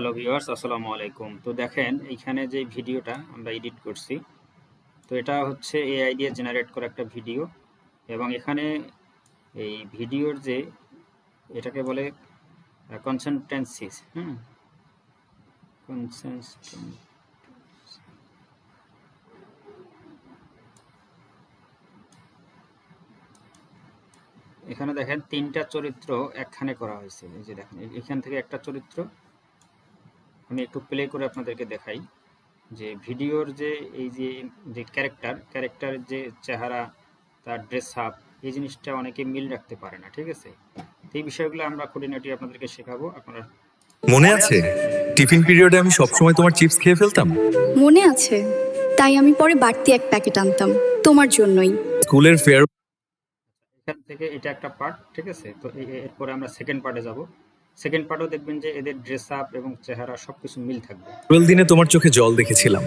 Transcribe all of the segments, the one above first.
Hello viewers আসসালামু আলাইকুম। তো দেখেন, এইখানে যে ভিডিওটা আমরা এডিট করছি, তো এটা হচ্ছে এআই দিয়ে জেনারেট করা একটা ভিডিও এবং এখানে এই ভিডিওর যে এটাকে বলে কনসেন্টেন্সিস হুম? কনসেন্টেন্স এখানে দেখেন, তিনটা চরিত্র একখানে করা হয়েছে। এই যে দেখেন, এখান থেকে একটা চরিত্র আমি একটু প্লে করে আপনাদেরকে দেখাই যে ভিডিওর যে এই যে যে ক্যারেক্টার ক্যারেক্টারের যে চেহারা তার ড্রেস আপ এই জিনিসটা অনেকে মিল রাখতে পারে না ঠিক আছে? এই বিষয়গুলো আমরা খুঁটিনাটি আপনাদেরকে শেখাবো আপনারা মনে আছে? টিফিন পিরিয়ডে আমি সবসময় তোমার চিপস খেয়ে ফেলতাম? মনে আছে। তাই আমি পরে বাড়তি এক প্যাকেট আনতাম তোমার জন্যই। স্কুলের ফেয়ার এখান থেকে এটা একটা পার্ট ঠিক আছে? তো এরপরে আমরা সেকেন্ড পার্টে যাব। সেকেন্ড পার্টও দেখবেন যে এদের ড্রেস আপ এবং চেহারা সবকিছু মিল থাকবে। টুয়েলভ দিনে তোমার চোখে জল দেখেছিলাম।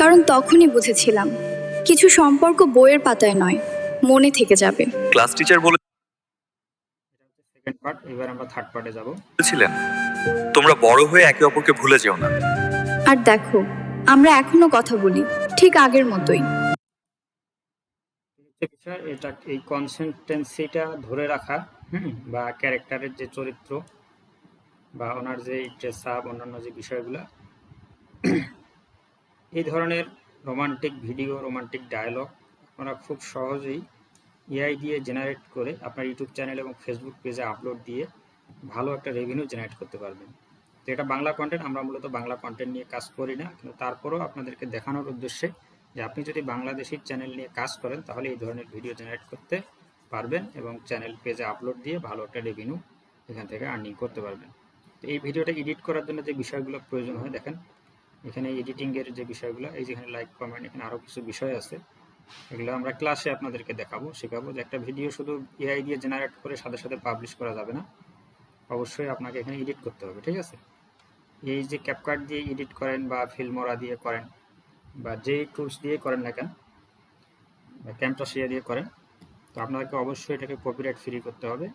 কারণ তখনই বুঝেছিলাম কিছু সম্পর্ক বইয়ের পাতায় নয় মনে থেকে যাবে। ক্লাস টিচার সেকেন্ড পার্ট এবার আমরা থার্ড পার্টে যাব। বলেছিলেন তোমরা বড় হয়ে একে অপরকে ভুলে যেও না। আর দেখো আমরা এখনও কথা বলি ঠিক আগের মতোই। বিষয় এটা এই কনসেন্টেন্সিটা ধরে রাখা হুম বা ক্যারেক্টারের যে চরিত্র বা ওনার যে ড্রেস আপ অন্যান্য যে বিষয়গুলো, এই ধরনের রোমান্টিক ভিডিও রোমান্টিক ডায়লগ আপনারা খুব সহজেই এআই দিয়ে জেনারেট করে আপনার ইউটিউব চ্যানেল এবং ফেসবুক পেজে আপলোড দিয়ে ভালো একটা রেভিনিউ জেনারেট করতে পারবেন। তো এটা বাংলা কন্টেন্ট আমরা মূলত বাংলা কন্টেন্ট নিয়ে কাজ করি না, কিন্তু তারপরেও আপনাদেরকে দেখানোর উদ্দেশ্যে যে আপনি যদি বাংলাদেশি চ্যানেল নিয়ে কাজ করেন, তাহলে এই ধরনের ভিডিও জেনারেট করতে পারবেন এবং চ্যানেল পেজে আপলোড দিয়ে ভালো একটা রেভিনিউ এখান থেকে আর্নিং করতে পারবেন। তো এই ভিডিওটা এডিট করার জন্য যে বিষয়গুলো প্রয়োজন হয়, দেখেন। এখানে এডিটিংয়ের যে বিষয়গুলো, এই যেখানে লাইক কমেন্ট এখানে আরও কিছু বিষয় আছে। এগুলো আমরা ক্লাসে আপনাদেরকে দেখাবো, শেখাবো যে একটা ভিডিও শুধু এআই দিয়ে জেনারেট করে সাথে সাথে পাবলিশ করা যাবে না। অবশ্যই আপনাকে এখানে এডিট করতে হবে, ঠিক আছে? এই যে ক্যাপকাট দিয়ে এডিট করেন বা ফিল্মোরা দিয়ে করেন বা যেই টুলস দিয়ে করেন না কেন, বা ক্যাম্পটাসিয়া দিয়ে করেন, তো আপনাকে অবশ্যই এটাকে কপিরাইট ফ্রি করতে হবে।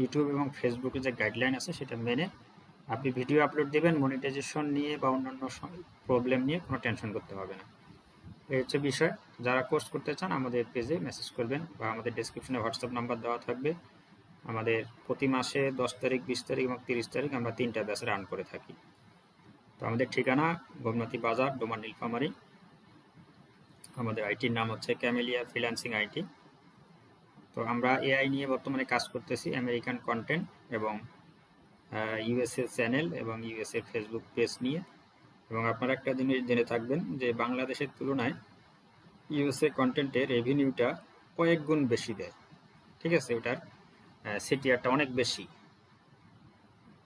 ইউটিউব এবং ফেসবুকে যে গাইডলাইন আছে, সেটা মেনে আপনি ভিডিও আপলোড দেবেন মনিটাইজেশন নিয়ে বা অন্যান্য প্রবলেম নিয়ে কোনো টেনশন করতে হবে না। এই হচ্ছে বিষয়। যারা কোর্স করতে চান, আমাদের পেজে মেসেজ করবেন বা আমাদের ডেসক্রিপশনে হোয়াটসঅ্যাপ নাম্বার দেওয়া থাকবে। আমাদের প্রতি মাসে দশ তারিখ, বিশ তারিখ এবং তিরিশ তারিখ আমরা তিনটা ব্যাচ রান করে থাকি। তো আমাদের ঠিকানা গোমনাথি বাজার, ডোমার নীলফামারি। আমাদের আইটির নাম হচ্ছে ক্যামেলিয়া ফ্রিল্যান্সিং আইটি তো আমরা এআই নিয়ে বর্তমানে কাজ করতেছি আমেরিকান কন্টেন্ট এবং ইউএসএ চ্যানেল এবং ইউএসএ ফেসবুক পেজ নিয়ে। এবং আপনারা একটা জিনিস জেনে থাকবেন যে বাংলাদেশের তুলনায় ইউএসএ কন্টেন্টের রেভিনিউটা কয়েক গুণ বেশি দেয়। ঠিক আছে? ওটার সিটিআরটা অনেক বেশি।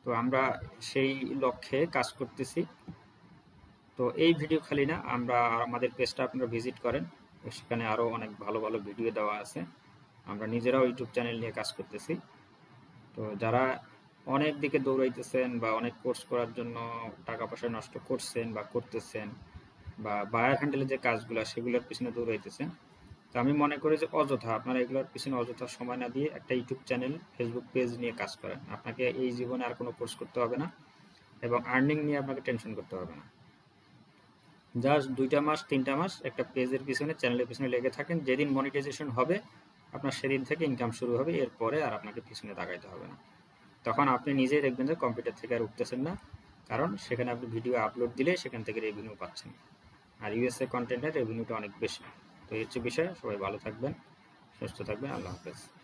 তো আমরা সেই লক্ষ্যে কাজ করতেছি। তো এই ভিডিও খালি না, আমরা আমাদের পেজটা আপনারা ভিজিট করেন। সেখানে আরও অনেক ভালো ভালো ভিডিও দেওয়া আছে। আমরা নিজেরাও ইউটিউব চ্যানেল নিয়ে কাজ করতেছি। তো যারা অনেক দিকে দৌড়াইতেছেন বা অনেক কোর্স করার জন্য টাকা পয়সা নষ্ট করছেন বা করতেছেন বা বায়ার হ্যান্ডেলের যে কাজগুলো সেগুলোর পিছনে দৌড়াইতেছেন। তো আমি মনে করি যে অযথা আপনারা এগুলোর পিছনে অযথা সময় না দিয়ে একটা ইউটিউব চ্যানেল ফেসবুক পেজ নিয়ে কাজ করেন। আপনাকে এই জীবনে আর কোনো কোর্স করতে হবে না এবং আর্নিং নিয়ে আপনাকে টেনশন করতে হবে না। জাস্ট দুইটা মাস, তিনটা মাস একটা পেজের পিছনে চ্যানেলের পিছনে লেগে থাকেন। যেদিন মনিটাইজেশন হবে, আপনার সেদিন থেকে ইনকাম শুরু হবে, এরপরে আর আপনাকে পিছনে তাকাইতে হবে না। তখন আপনি নিজেই দেখবেন যে কম্পিউটার থেকে আর উঠতেছেন না। কারণ সেখানে আপনি ভিডিও আপলোড দিলে সেখান থেকে রেভিনিউ পাচ্ছেন। আর ইউএসএ কন্টেন্টের রেভিনিউটা অনেক বেশি। তো এই হচ্ছে বিষয় সবাই ভালো থাকবেন, সুস্থ থাকবেন। আল্লাহ হাফেজ।